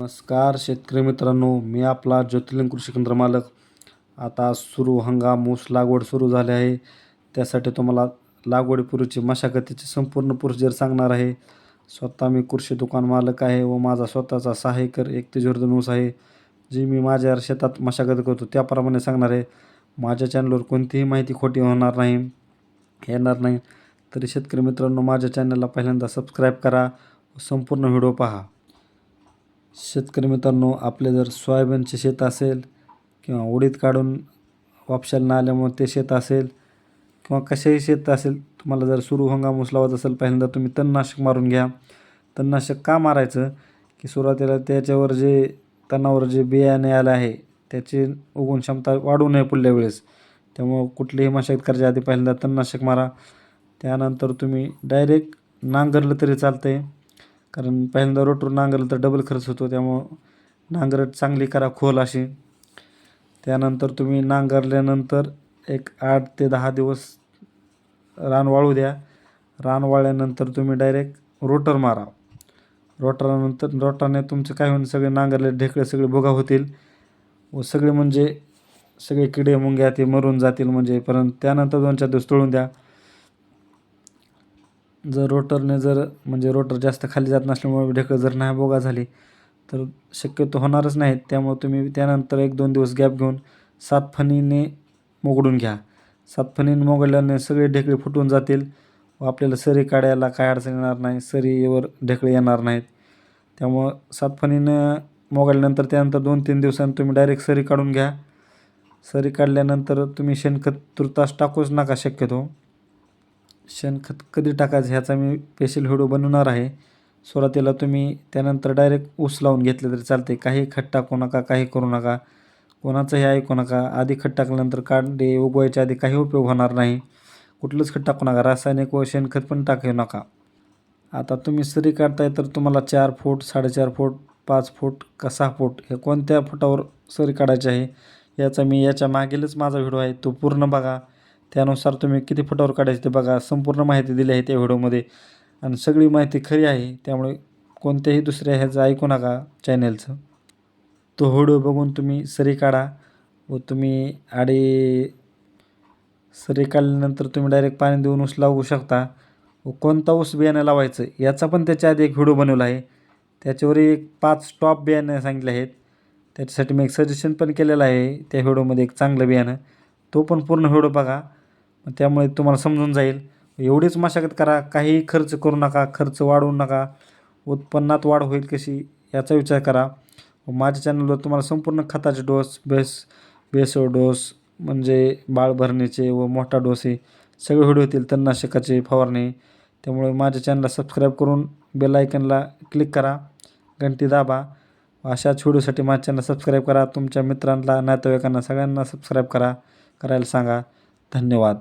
नमस्कार शेतकरी मित्रांनो मी आपला ज्योतिर्लिंग कृषी केंद्र मालक. आता सुरू हंगाम ऊस लागवड सुरू झाली आहे. त्यासाठी तुम्हाला लागवडीपूर्वीची मशागतीची संपूर्ण प्रोसिजर सांगणार आहे. स्वतः मी कृषी दुकान मालक आहे व माझा स्वतःचा सहा एकर एक दोन ऊस आहे जी मी माझ्या शेतात मशागत करतो त्याप्रमाणे सांगणार आहे. माझ्या चॅनलवर कोणतीही माहिती खोटी होणार नाही येणार नाही. तरी शेतकरी मित्रांनो माझ्या चॅनलला पहिल्यांदा सबस्क्राईब करा व संपूर्ण व्हिडिओ पहा. शेतकरी मित्रांनो आपले जर सोयाबीनचे शेत असेल किंवा उडीद काढून वापशाला न आल्यामुळे ते शेत असेल किंवा कशाही शेत असेल तुम्हाला जर सुरू हंगाम उचलावत असेल पहिल्यांदा तुम्ही तणनाशक मारून घ्या. तणनाशक का मारायचं? की सुरुवातीला त्याच्यावर जे तणावर जे बियाणे आलं आहे त्याची उगवण क्षमता वाढू नये पुढल्या वेळेस. त्यामुळं कुठलीही मशागत करायच्या आधी पहिल्यांदा तणनाशक मारा. त्यानंतर तुम्ही डायरेक्ट नांगरलं तरी चालतं आहे कारण पहिल्यांदा रोटर नांगरलं तर डबल खर्च होतो त्यामुळं नांगरट चांगली करा खोल अशी. त्यानंतर तुम्ही नांगरल्यानंतर एक आठ ते दहा दिवस रान वाळू द्या. रान वाळल्यानंतर तुम्ही डायरेक्ट रोटर मारा. रोटरानंतर रोटरने तुमचं काय होईल सगळे नांगरले ढेकळे सगळे भोगा होतील. व सगळे म्हणजे सगळे किडे मुंग्या ते मरून जातील म्हणजे परंतु त्यानंतर दोन चार दिवस तळून द्या. जर रोटरने जर म्हणजे रोटर जास्त खाली जात नसल्यामुळे ढेकळं जर नाही बोगा झाली तर शक्यतो होणारच नाहीत. त्यामुळे तुम्ही त्यानंतर एक दोन दिवस गॅप घेऊन सात फणीने मोगडून घ्या. सात फणीने मोगडल्याने सगळे ढेकळे फुटून जातील व आपल्याला सरी काढायला काय अडचण येणार नाही सरीवर ढेकळे येणार नाहीत. त्यामुळं सात फणीनं मोगडल्यानंतर त्यानंतर दोन तीन दिवसांनी तुम्ही डायरेक्ट सरी काढून घ्या. सरी काढल्यानंतर तुम्ही शेणखत तुर्तास टाकूच नका शक्यतो. शेणखत कधी टाकायचं ह्याचा मी स्पेशल व्हिडिओ बनवणार आहे. सुरुवातीला तुम्ही त्यानंतर डायरेक्ट ऊस लावून घेतले तरी चालते काही खत टाकू नका काही करू नका. कोणाचंही ऐकू नका. आधी खत टाकल्यानंतर कांडे उगवायच्या आधी काही उपयोग होणार नाही. कुठलंच खत टाकू नका. रासायनिक व शेणखत पण टाकू नका. आता तुम्ही सरी काढताय तर तुम्हाला चार फूट साडेचार फूट पाच फूट का सहा फूट हे कोणत्या फुटावर सरी काढायची आहे? याचा मी याच्या मागीलच माझा व्हिडिओ आहे. तो पूर्ण बघा. त्यानुसार तुम्ही किती फुटावर काढायचे ते बघा. संपूर्ण माहिती दिली आहे त्या व्हिडिओमध्ये. आणि सगळी माहिती खरी आहे. त्यामुळे कोणत्याही दुसऱ्या ह्याचं ऐकू नका चॅनेलचं तो व्हिडिओ बघून तुम्ही सरी काढा व तुम्ही आडे सरी काढल्यानंतर तुम्ही डायरेक्ट पाणी देऊन ऊस लावू शकता. व कोणता ऊस बियाणं लावायचं याचा पण त्याच्या आधी एक व्हिडिओ बनवला आहे. त्याच्यावर एक पाच टॉप बियाणं सांगितले आहेत. त्याच्यासाठी मी एक सजेशन पण केलेलं आहे. त्या व्हिडिओमध्ये एक चांगलं बियाणं. तो पण पूर्ण व्हिडिओ बघा. त्यामुळे तुम्हाला समजून जाईल. एवढीच मशागत करा काहीही खर्च करू नका खर्च वाढवू नका उत्पन्नात वाढ होईल कशी याचा विचार करा. माझ्या चॅनलवर तुम्हाला संपूर्ण खताचे डोस बेस बेसो डोस म्हणजे बाळ भरणीचे व मोठा डोस हे सगळे व्हिडिओ येतील. तणनाशकाचे फवारणी. त्यामुळे माझ्या चॅनलला सबस्क्राईब करून बेल आयकनला क्लिक करा. घंटी दाबा. अशाच व्हिडिओसाठी माझ्या चॅनल सबस्क्राईब करा. तुमच्या मित्रांना नातेवाईकांना सगळ्यांना सबस्क्राईब करा. करायला सांगा. धन्यवाद.